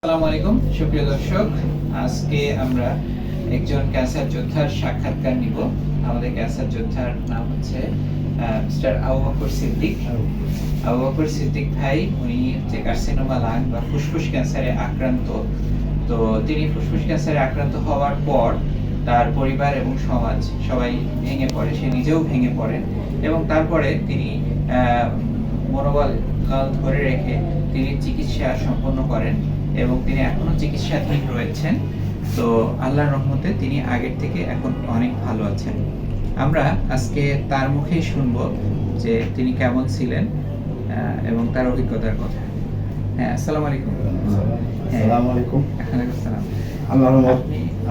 আসসালামু আলাইকুম, সুপ্রিয় দর্শক। আজকে আমরা একজন ক্যান্সার যোদ্ধার সাক্ষাৎকার নিব। আমাদের ক্যান্সার যোদ্ধার নাম হচ্ছে মিস্টার সিদ্দিক। সিদ্দিক ভাই, উনি হচ্ছে কার্সিনোমা লাং বা ফুসফুস ক্যান্সারে আক্রান্ত, তো তিনি ফুসফুস ক্যান্সারে আক্রান্ত হওয়ার পর তার পরিবার এবং সমাজ সবাই ভেঙে পড়ে, সে নিজেও ভেঙে পড়েন এবং তারপরে তিনি মনোবল ধরে রেখে তিনি চিকিৎসা সম্পন্ন করেন। এবং তিনি এখনও চিকিৎসাধীন রয়েছেন। তো আল্লাহর রহমতে তিনি আগের থেকে এখন অনেক ভালো আছেন। আমরা আজকে তার মুখেই শুনব যে তিনি কেমন ছিলেন এবং তার অভিজ্ঞতার কথা। হ্যাঁ আসসালামু আলাইকুম। আসসালামু আলাইকুম। আসসালাম।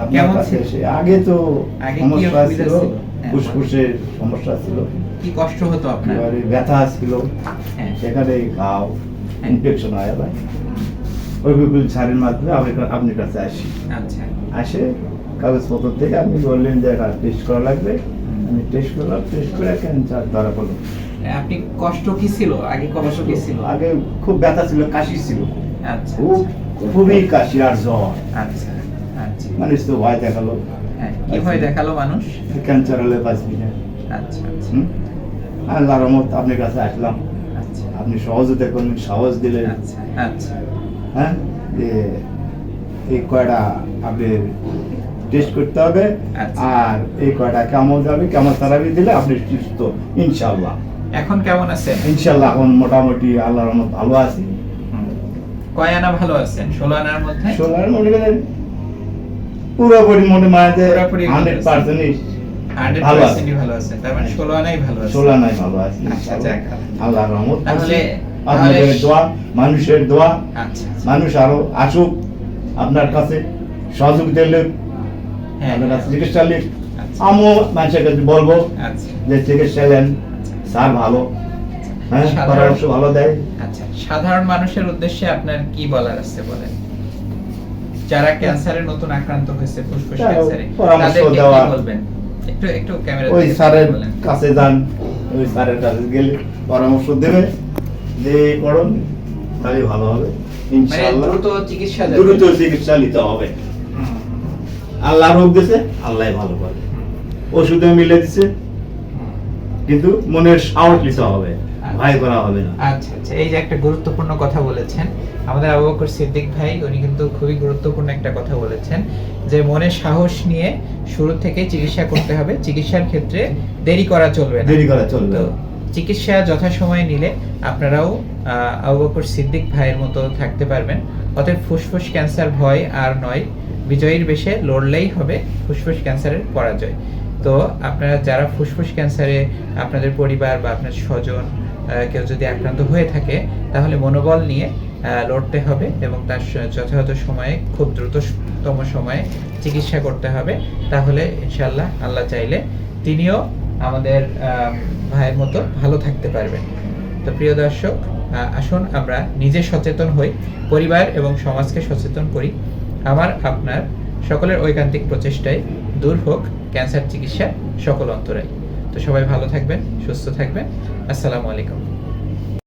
আপনি কেমন কাছে আগে তো আগে কি সমস্যা অসুবিধা ছিল ছিল? হ্যাঁ, ফুসফুসের সমস্যা ছিল। কি কষ্ট হতো আপনার? ব্যথা ছিল। হ্যাঁ। সেখানে ঘাও হ্যাঁ। ইনফেকশন হয়ে যায় ওই বিপুল ছাড়ের মাধ্যমে আপনি আপনার কাছে আসি। আচ্ছা। আসে কাগজপত্র থেকে আপনি বললেন যে টেস্ট করা লাগবে। আমি টেস্ট করলাম টেস্ট করে ক্যান্সার ধরা পড়ল। আপনি কষ্ট কি ছিল? আগে কষ্ট কি ছিল? আগে খুব ব্যথা ছিল কাশি ছিল। আচ্ছা খুবই কাশি আর জ্বর। আচ্ছা আচ্ছা। মানুষ তো ভয় দেখাল। হ্যাঁ কি ভয় দেখাল মানুষ? ক্যান্সার হলে বাঁচবি না। আচ্ছা আচ্ছা? আল্লাহর রহমত আপনার কাছে আসলাম। আচ্ছা। আপনি সহজতে করলেন সাহস দিলেন। আচ্ছা আচ্ছা। হ্যাঁ? যে এই কয়টা আপনি টেস্ট করতে হবে আচ্ছা। আর এই কয়টা কেমন যাবে কেমন তারাবি দিলে আপনি সুস্থ ইনশাল্লাহ এখন কেমন আছেন ইনশাল্লাহ এখন মোটামুটি আল্লাহর রহমত ভালো আছি। কয় আনা ভালো আছেন? ষোলো আনার মধ্যে? সোলার মনে করেন পুরোপুরি মনে পুরোপুরি ভালো হান্ড্রেড পার্সেন্ট ভালো আছে। ভালো আছেন। তার মানে ষোলো আনাই ভালো আছে সোলা নাই ভালো আছি আচ্ছা। আল্লাহর রহমত তাহলে- আপনাদের দোয়া মানুষের দোয়া। আচ্ছা। মানুষ আরও আসুক আপনার কাছে সহযোগিতা লোক হ্যাঁ আপনার কাছে চিকিৎসা লোক আচ্ছা। আমিও মানুষের কাছে বলব আচ্ছা। যে চিকিৎসা নেন স্যার ভালো। হ্যাঁ সাধারণ- পরামর্শ ভালো দেয়। আচ্ছা সাধারণ মানুষের উদ্দেশ্যে আপনার কি বলার আছে বলেন? যারা ক্যান্সারে নতুন আক্রান্ত হয়েছে ফুসফুস ক্যান্সারে তাদেরকে কি বলবেন? একটু একটু ক্যামেরা ওই স্যারের কাছে যান ওই স্যারের কাছে গেলে পরামর্শ দেবে। যে তাহলে ভালো হবে। মানে ইনশাআল্লাহ দ্রুত চিকিৎসা দ্রুত চিকিৎসা নিতে হবে। আল্লাহ রোগ আল্লাহ ভালো করে। ওষুধে মিলে দিছে কিন্তু মনের সাহস নিতে হবে। ভয় করা হবে না। আচ্ছা আচ্ছা। এই যে একটা গুরুত্বপূর্ণ কথা বলেছেন আমাদের আবু বকর সিদ্দিক ভাই উনি কিন্তু খুবই গুরুত্বপূর্ণ একটা কথা বলেছেন যে মনে সাহস নিয়ে শুরু থেকে চিকিৎসা করতে হবে। চিকিৎসার ক্ষেত্রে দেরি করা চলবে না। দেরি করা চলবে না। চিকিৎসা যথাসময়ে নিলে আপনারাও আবু সিদ্দিক ভাইয়ের মতো থাকতে পারবেন। অতএব ফুসফুস ক্যান্সার ভয় আর নয়, বিজয়ীর বেশে লড়লেই হবে ফুসফুস ক্যান্সারের পরাজয়। তো আপনারা যারা ফুসফুস ক্যান্সারে আপনাদের পরিবার বা আপনার স্বজন কেউ যদি আক্রান্ত হয়ে থাকে, তাহলে মনোবল নিয়ে লড়তে হবে এবং তার যথাযথ সময়ে, খুব দ্রুততম সময়ে চিকিৎসা করতে হবে। তাহলে ইনশাল্লাহ আল্লাহ চাইলে তিনিও আমাদের ভাইয়ের মতো ভালো থাকতে পারবেন। তো প্রিয় দর্শক আসুন আমরা নিজে সচেতন হই, পরিবার এবং সমাজকে সচেতন করি। আমার, আপনার সকলের ঐকান্তিক প্রচেষ্টায় দূর হোক ক্যান্সার চিকিৎসা সকল অন্তরাই তো সবাই ভালো থাকবেন, সুস্থ থাকবেন। আসসালামু আলাইকুম।